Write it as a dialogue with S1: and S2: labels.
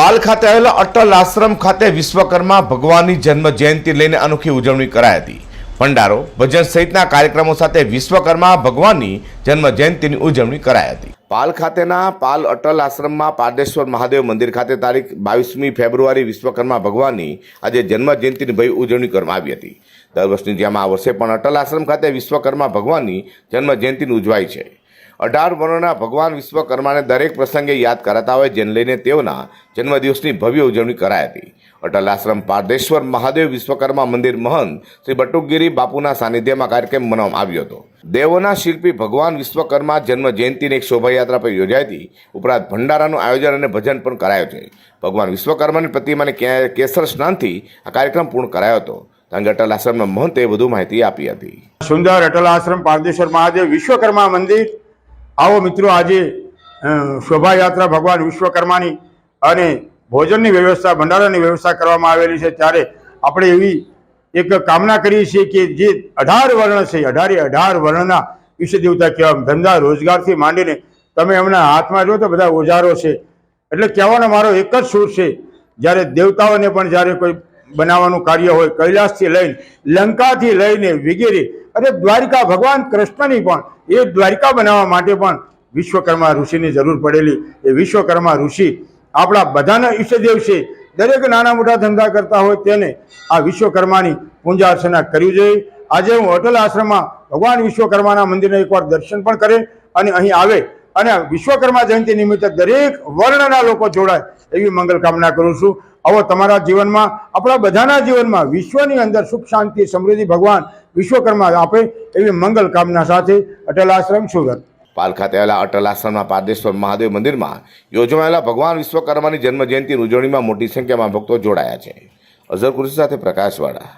S1: પાલ ખાતે આવેલા અટલ આશ્રમ ખાતે વિશ્વકર્મા ભગવાનની જન્મ જયંતિ લઈને અનોખી ઉજવણી કરાઈ હતી. ભંડારો, ભજન સહિતના કાર્યક્રમો સાથે વિશ્વકર્મા ભગવાનની જન્મ જયંતિની ઉજવણી કરાઈ હતી. પાલ ખાતેના પાલ અટલ આશ્રમમાં પારદેશ્વર મહાદેવ મંદિર ખાતે તારીખ બાવીસમી ફેબ્રુઆરી વિશ્વકર્મા ભગવાનની આજે જન્મ જયંતિની ભય ઉજવણી કરવામાં આવી હતી. દર વર્ષની જેમ આ વર્ષે પણ અટલ આશ્રમ ખાતે વિશ્વકર્મા ભગવાનની જન્મ જયંતિની ઉજવાય છે. અઢાર વર્ણના ભગવાન વિશ્વકર્માને દરેક પ્રસંગે યાદ કરાતા હોય, જેને લઈને તેઓના જન્મદિવસની ભવ્ય ઉજવણી કરાઈ હતી. અટલ આશ્રમ પારદેશ્વર મહાદેવ વિશ્વકર્મા મંદિર મહંત શ્રી બટુકગીરી બાપુના સાનિધ્યમાં કાર્યક્રમ મનાવવામાં આવ્યો હતો. દેવોના શિલ્પી ભગવાન વિશ્વકર્મા જન્મ જયંતિની એક શોભાયાત્રા પર યોજાઈ હતી. ઉપરાંત ભંડારાનું આયોજન અને ભજન પણ કરાયો છે. ભગવાન વિશ્વકર્માની પ્રતિમાને કેસર સ્નાનથી આ કાર્યક્રમ પૂર્ણ કરાયો હતો. કે અટલ આશ્રમના મહંતે વધુ માહિતી આપી હતી.
S2: સુંદર અટલ આશ્રમ પારદેશ્વર મહાદેવ વિશ્વકર્મા મંદિર આવો મિત્રો, આજે શોભાયાત્રા ભગવાન વિશ્વકર્માની અને ભોજનની વ્યવસ્થા, ભંડારાની વ્યવસ્થા કરવામાં આવેલી છે. ત્યારે આપણે એવી એક કામના કરીએ છીએ કે જે અઢાર વર્ણ છે, અઢારે અઢાર વર્ણના ઈષ્ટ દેવતા કહેવા ધંધા રોજગારથી માંડીને તમે એમના હાથમાં જો તો બધા ઓજારો છે. એટલે કહેવાનો મારો એક જ સૂર છે, જ્યારે દેવતાઓને પણ જ્યારે કોઈ બનાવવાનું કાર્ય હોય, કૈલાસથી લઈને લંકાથી લઈને વગેરે અરે દ્વારિકા ભગવાન કૃષ્ણની પણ, એ દ્વારિકા બનાવવા માટે પણ વિશ્વકર્મા ઋષિની જરૂર પડેલી. એ વિશ્વકર્મા ઋષિ આપણા બધાના ઈષ્ટદેવ છે. દરેક નાના મોટા ધંધા કરતા હોય તેને આ વિશ્વકર્માની પૂજા અર્ચના કરવી જોઈએ. આજે હું અટલ આશ્રમમાં ભગવાન વિશ્વકર્માના મંદિરને એકવાર દર્શન પણ કરે અને અહીં આવે અને વિશ્વકર્મા જયંતિ નિમિત્તે દરેક વર્ણના લોકો જોડાય એવી મંગલ કામના કરું છું. આવો તમારા જીવનમાં, આપણા બધાના જીવનમાં વિશ્વની અંદર સુખ, શાંતિ, સમૃદ્ધિ ભગવાન વિશ્વકર્મા આપે એવી મંગલ કામના સાથે અટલ આશ્રમ સુરત.
S1: પાલ ખાતે આવેલા અટલ આશ્રમના પારદેશ્વર મહાદેવ મંદિરમાં યોજાયેલા ભગવાન વિશ્વકર્માની જન્મ જયંતિ ઉજવણીમાં મોટી સંખ્યામાં ભક્તો જોડાયા છે. અઝર સાથે પ્રકાશવાળા.